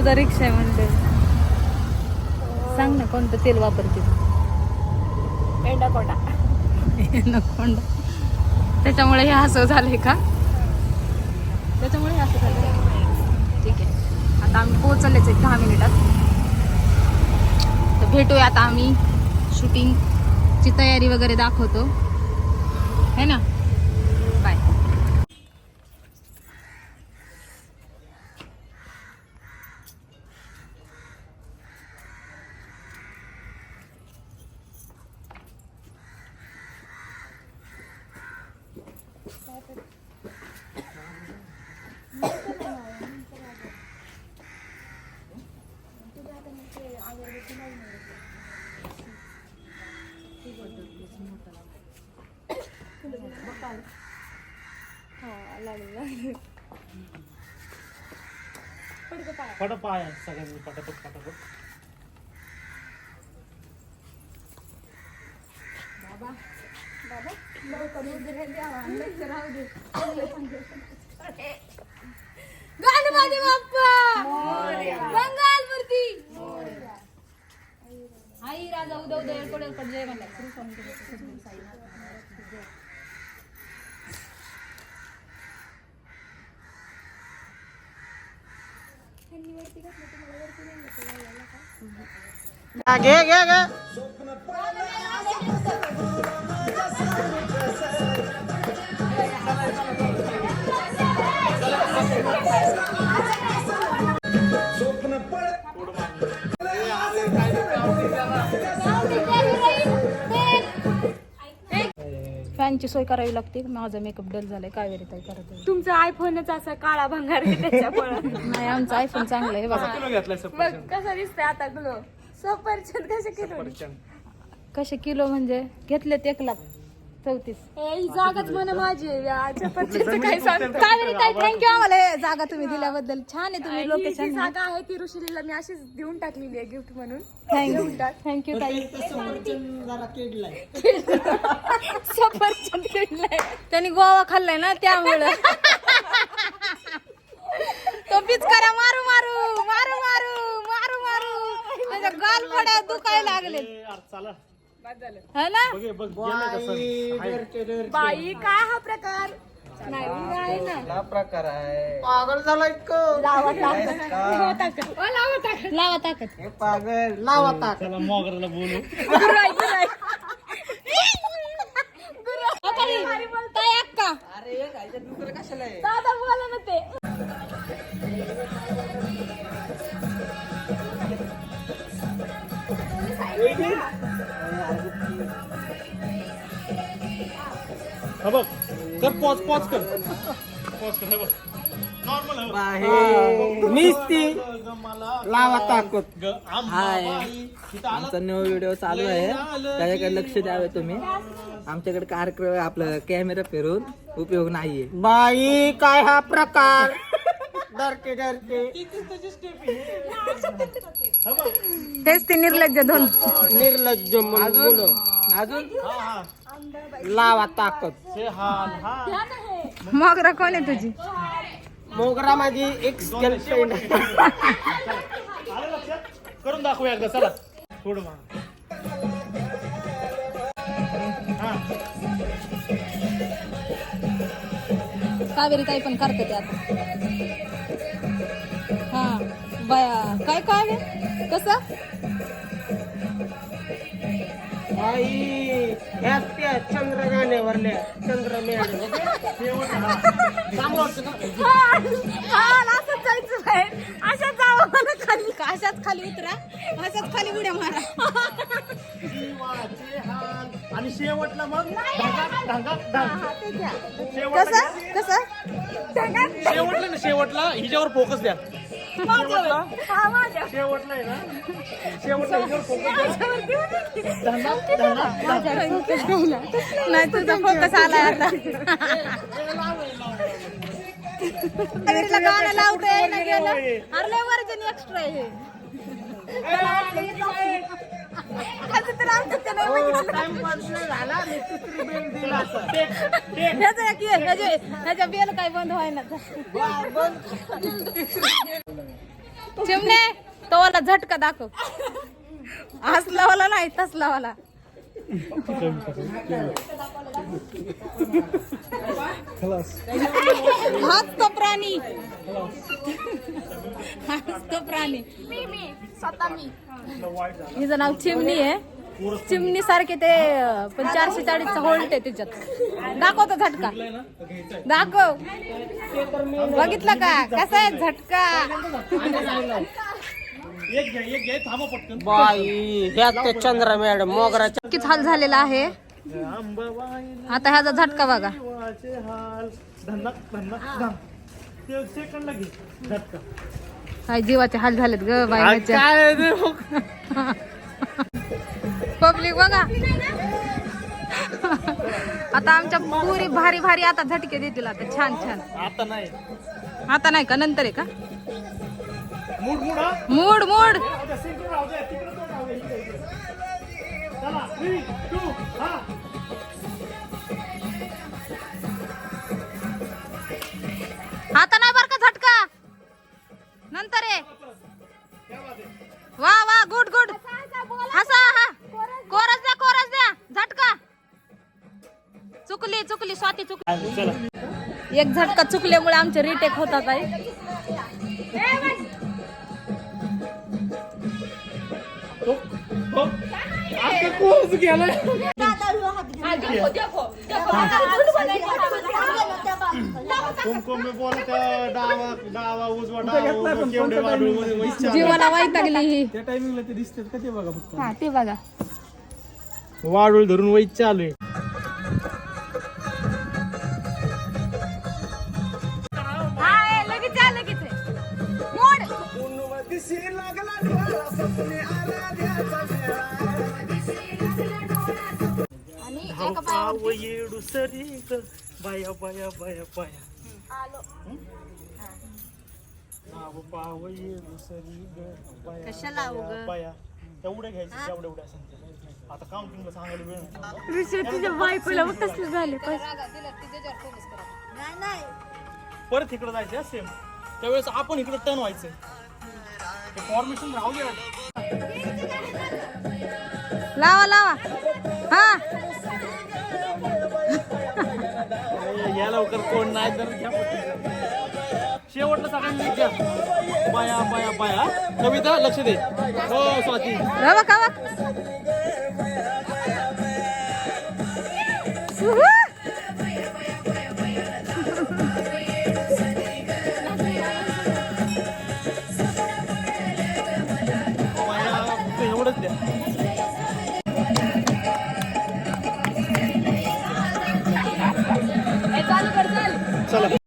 तुझा रिक्षा आहे म्हणते. सांग ना कोणतं तेल वापरते नको त्याच्यामुळे हे असं झालंय का? त्याच्यामुळे असं झालं ठीक आहे. आता आम्ही पोहोचलेच एक दहा मिनिटात. तर भेटूया आता आम्ही. शूटिंगची तयारी वगैरे दाखवतो. है ना बाय पट पाय. सगळ्यांनी पटापट पटापट गणपती बाप्पा. मंगलमूर्ती आई राजा उदय उदयकडे जय म्हणला श्री स्वामी घे घे घे Thank you. फॅनची सोय करावी लागते. माझा मेकअप डल झालाय. कावेरी ताई करत आहे. तुमचा आयफोनच असा काळा भंगार आहे त्याच्यामुळं. नाही आमचा आयफोन चांगला आहे बघा. किलो घेतलाय बघ सफरचंद कसं दिसतंय आता ग्लो सफरचंद कसे किलो? सफरचंद. कसे किलो म्हणजे? घेतलेत एक लाख चौतीस. ही जागाच म्हण माझी. आहे. या काय सांगतो? कावेरी ताई थँक्यू आम्हाला हे जागा तुम्ही दिल्याबद्दल. छान आहे तुम्ही ही जी लोकेशन जागा आहे ती ऋषीलीला मी अशीच देऊन टाकलेली आहे गिफ्ट म्हणून. थँक्यू थँक्यू ताई. सफरचंद किडलाय त्यांनी गोवा खाल्लाय ना त्यामुळं. तो पिचकारा मारू मारू मारू मारू मारू मारू. त्याच्या गाल पड्या दुखायला लागले चला. है ना. बाई काय हा प्रकार? नाही ना. प्रकार आहे. पागल झाला इतकं. लावा ताकद. लावा ताकद. ओ, लावा ताकद. हे पागल लावा ताक चला मोगराला बोलू. अरे घालच्या दुसरं कशाला आहे? दादा बोला ना ते. हा बघ कर पॉज पॉज कर. निस्ती मला लावा ताकद. आम्हा हाय. आमचा न्यू व्हिडिओ चालू आहे. त्याच्याकडे लक्ष द्यावे तुम्ही. आमच्याकडे कार्यक्रम आपलं कॅमेरा फिरून. उपयोग नाहीये. बाई काय हा प्रकार? डरते डरते बघ. तेच ते निर्लज्ज दोन निर्लज्ज मुलं अजून? हा हा. लावा ताकद. हा. मोगरा कोण आहे तुझी? मोगरा माझी एक गर्लफ्रेंड करून दाखवूया एकदा चला. थोडं कावेरी ताई पण करते ते आता. हा बया काय काय कसं? बाई ह्याच त्या चंद्र गाण्यावरल्या चंद्र असंच जायचं बाहेर अशा जावं मला खाली अशाच खाली उतरा. अशाच खाली उड्या मारा. आणि शेवटला मग ढगा ढगा ढगा ते घ्या. शेवटला कसं? कसं? शेवटला ना? शेवटला. हिच्यावर फोकस द्या. माझ्या शेवटला आहे ना शेवटला हिच्यावर फोकस द्या माझ्यावर देऊ दे की. ढगा ढगा नाही तुझा फोकस आलाय आता कावेरीला गाणं लावता येईना गेलं अरे लय वर्जन एक्स्ट्रा आहे. असं तर आमचं ते नाही ह्याचं एक हे, ह्याचे- ह्याच्या बेल काय बंद व्हायना चिमणे तो वाला झटका दाखव. असला वाला नाही तसला वाला. हाच तो प्राणी. तो प्राणी. मी मी. स्वतः मी. हिचं नाव चिमणी आहे. चिमणी सारखे ते पण चारशे चाळीसचा होल्ट आहे त्याच्यात दाखव तो झटका. दाखव. बघितलं का? कसा आहे झटका? एक घ्या एक घ्या थांबा पटकन बाई चंद्र मॅडम मोगराच्या किती हाल झालेला आहे. आता ह्याचा झटका बघा. धन्ना धन्ना सेकंडला घे. झटका. काय जीवाचे हाल झालेत ग बायच्या काय पब्लिक बघा. आता आमच्या पुरी भारी भारी आता झटके देतील आता छान छान. आता नाही. आता नाही का? नंतर आहे का? मूड मूड मूड नंतर. आहे वा वा गुड गुड. हसा हा. कोरस द्या. कोरस द्या झटका. चुकली चुकली स्वाती चुकली. एक झटका चुकल्यामुळे आमचे रिटेक होतात आहे हो, हो. कोच गेलाय. कुमकुम मी बोलत डावा डावा उजवा डावा केवढे वाढू मध्ये? वैश्य जीवाला वैतागली ही. त्या टायमिंगला ते दिसतात का ते बघा फक्त? हा ते बघा. वाढूळ धरून वैच चालू आहे हा ए, लगेच आहे, लगेच आहे. मोड. आणि एका ग बाया बाया बाया. नाव कशाला? बाया घ्यायचे एवढ्या आता काउंटिंगला सांगायला वेळ नाही. ऋषी तुझ्या बायकोला मग कसलं झाले परत इकडे जायचं सेम त्यावेळेस आपण इकडे टर्न व्हायचं. फॉर्मेशन राहू द्या लावा लावा. हा. या लवकर कोण नाही तर घ्या. शेवटला सगळ्यांनी घ्या. बाया बाया बाया. कविता लक्ष दे. हो स्वाती. रवा का